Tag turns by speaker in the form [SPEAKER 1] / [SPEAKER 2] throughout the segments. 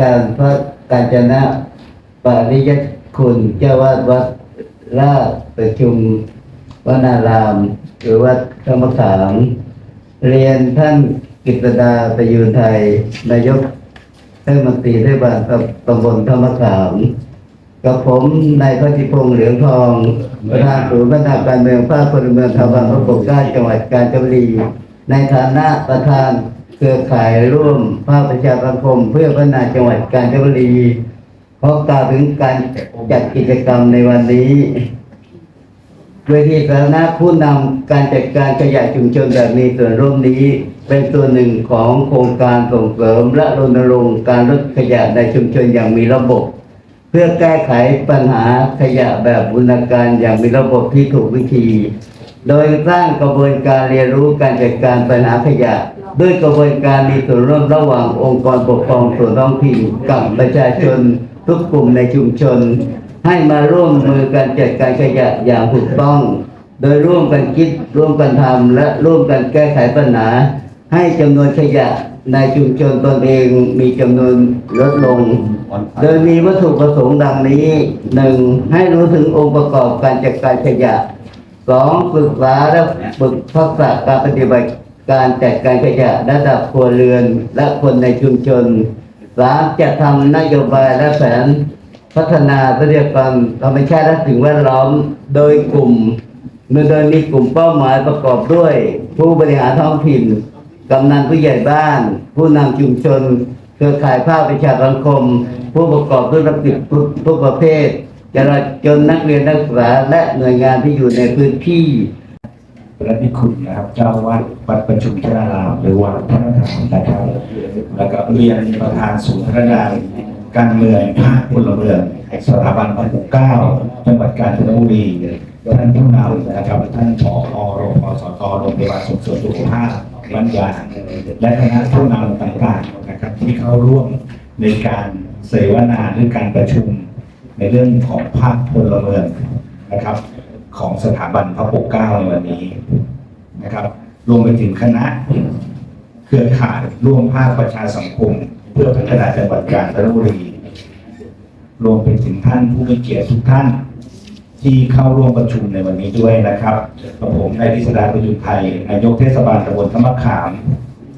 [SPEAKER 1] การพระกาญจนะปริยคุณเจ้าวาดวัดราชประชุมวนาราม หรือวัดธรรมขามเรียนท่านกิตดาประยูนไทย นายกเทศมนตรีเทศบาลตำบลธรรมขามกับผมนายพัทิพงษ์เหลืองทองประธานศูนย์พัฒนาการเมืองภาคพลเมืองทางพระปกเกล้าจังหวัดกาญจนบุรีในฐานะประธาน เครือข่ายร่วมภาคประชาสังคมเพื่อพัฒนาจังหวัดกาญจนบุรีขอกล่าวถึงการจัดกิจกรรมในวันนี้เวทีสาธารณะผู้นำการจัดการขยะชุมชนแบบมีส่วนร่วมนี้ เป็นส่วนหนึ่งของโครงการส่งเสริมและรณรงค์การลดขยะในชุมชนอย่างมีระบบ เพื่อแก้ไขปัญหาขยะแบบบูรณาการอย่างมีระบบที่ถูกวิธี โดยสร้างกระบวนการเรียนรู้การจัดการปัญหาขยะ ด้วยกระบวนการมีส่วนร่วมระหว่างองค์กรปกครองส่วนท้องถิ่นกับประชาชนทุกกลุ่มในชุมชน ให้มาร่วมมือการจัดการขยะอย่างถูกต้อง โดยร่วมกันคิดร่วมกันทำและร่วมกันแก้ไขปัญหา ให้จำนวนขยะในชุมชนตนเองมีจำนวนลดลง โดยมีวัตถุประสงค์ดังนี้หนึ่งให้รู้ถึงองค์ประกอบการจัดการขยะสองศึกษาและฝึกทักษะการปฏิบัติ การจัดการขยะระดับครัวเรือนและคนในชุมชนสามจะทำนโยบายและแผนพัฒนาทรัพยากรธรรมชาติและสิ่งแวดล้อมโดยกลุ่มโดยมีกลุ่มเป้าหมายประกอบด้วย ผู้บริหารท้องถิ่นกำนันผู้ใหญ่บ้าน ผู้นำชุมชน เครือข่ายภาคประชาสังคม ผู้ประกอบธุรกิจทุกทุกประเภทจราจนนักเรียนนักศึกษาและหน่วยงานที่อยู่ในพื้นที่
[SPEAKER 2] พระนิคุณนะครับเจ้าวัดวัดประชุมชรารามหรือวัดพระนครนะครับแล้วก็เรียนประธานศูนย์พัฒนาการเมืองภาคพลเมืองสถาบันพระปกเก้าจังหวัดกาญจนบุรีท่านผู้นำนะครับท่านผอโรงพยาบาลสตโรงพยาบาลส่งเสริมสุขภาพบ้านยางและคณะผู้นำต่างๆนะครับ ที่เข้าร่วมในการเสวนาหรือการประชุมในเรื่องของภาคพลเมืองนะครับ ของสถาบันพระปกเกล้าในวันนี้นะครับรวมไปถึงคณะเครือข่ายร่วมภาคประชาสังคม เพื่อพัฒนาจังหวัดกาญจนบุรี รวมไปถึงท่านผู้มีเกียรติทุกท่าน ที่เข้าร่วมประชุมในวันนี้ด้วยนะครับกับผมนายพิสดาประยุทธ์ไทยนายกเทศบาลตำบลธรรมขาม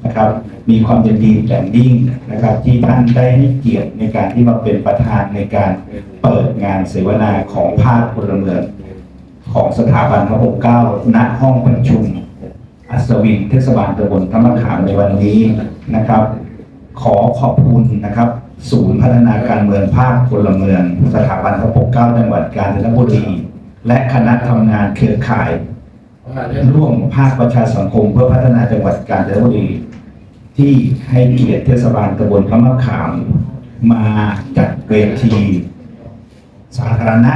[SPEAKER 2] นะครับ มีความยินดีอย่างยิ่งนะครับ ที่ท่านได้ให้เกียรติในการที่มาเป็นประธานในการเปิดงานเสวนาของภาคพลเมือง ของสถาบันพระปกเก้าณห้องประชุม อัศวินเทศบาลตำบลธรรมขามในวันนี้นะครับ ขอขอบคุณนะครับ ศูนย์พัฒนาการเมืองภาคพลเมือง สถาบันพระปกเก้าจังหวัดกาญจนบุรีและคณะทำงานเครือข่าย ร่วมภาคประชาสังคมเพื่อพัฒนาจังหวัดกาญจนบุรีที่ให้เกียรติเทศบาลตำบลพระมะขาม มาจัดเวทีสาธารณะ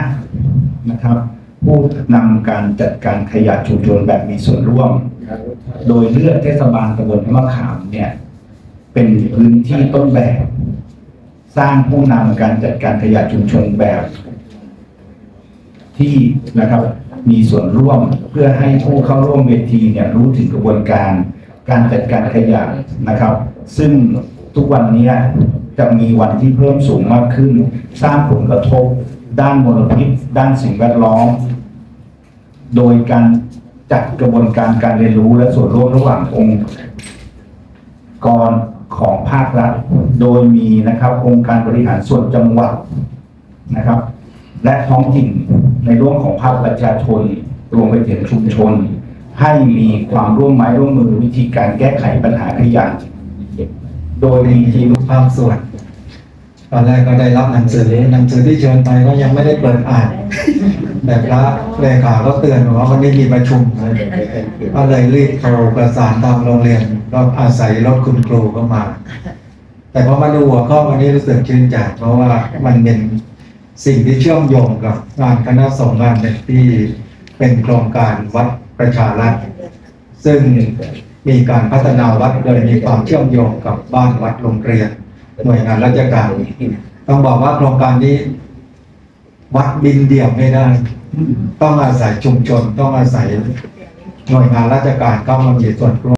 [SPEAKER 2] นะครับ ผู้นำการจัดการขยะชุมชนแบบมีส่วนร่วม โดยเลือกเทศบาลตำบลพระมะขามเนี่ย เป็นพื้นที่ต้นแบบ สร้างผู้นำการจัดการขยะชุมชนแบบ ที่นะครับ มีส่วนร่วมเพื่อให้ผู้เข้าร่วมเวทีเนี่ยรู้ถึงกระบวนการ การจัดการขยะนะครับ ซึ่งทุกวันนี้จะมีวันที่เพิ่มสูงมากขึ้น สร้างผลกระทบ ด้านมลพิษ ด้านสิ่งแวดล้อม โดยการจัดกระบวนการการเรียนรู้และส่วนร่วมระหว่างองค์กรของภาครัฐ โดยมีนะครับ องค์การบริหารส่วนจังหวัดนะครับ และท้องถิ่นในร่วมของภาคประชาชนรวมไปถึงชุมชน ให้มีความร่วมไม้ร่วมมือวิธีการแก้ไขปัญหาขยะโดยมีทีม
[SPEAKER 3] บางส่วน ตอนแรกก็ได้รับหนังสือหนังสือที่เชิญไปก็ยังไม่ได้เปิดอ่านแต่พระเลขาก็เตือนว่าวันนี้มีประชุมก็เลยรีบโทรประสานทางโรงเรียนก็อาศัยรถคุณครูก็มา แต่พอมาดูหัวข้อวันนี้รู้สึกชื่นใจเพราะว่ามันเป็นสิ่งที่เชื่อมโยงกับงานคณะสงฆ์งานหนึ่งที่เป็นโครงการวัดประชารัฐซึ่งมีการพัฒนาวัดโดยมีความเชื่อมโยงกับบ้านวัดโรงเรียน หน่วยงานราชการต้องบอกว่าโครงการนี้ วัดบินเดี่ยวไม่ได้ ต้องอาศัยชุมชน ต้องอาศัยหน่วยงานราชการเข้ามามีส่วนร่วม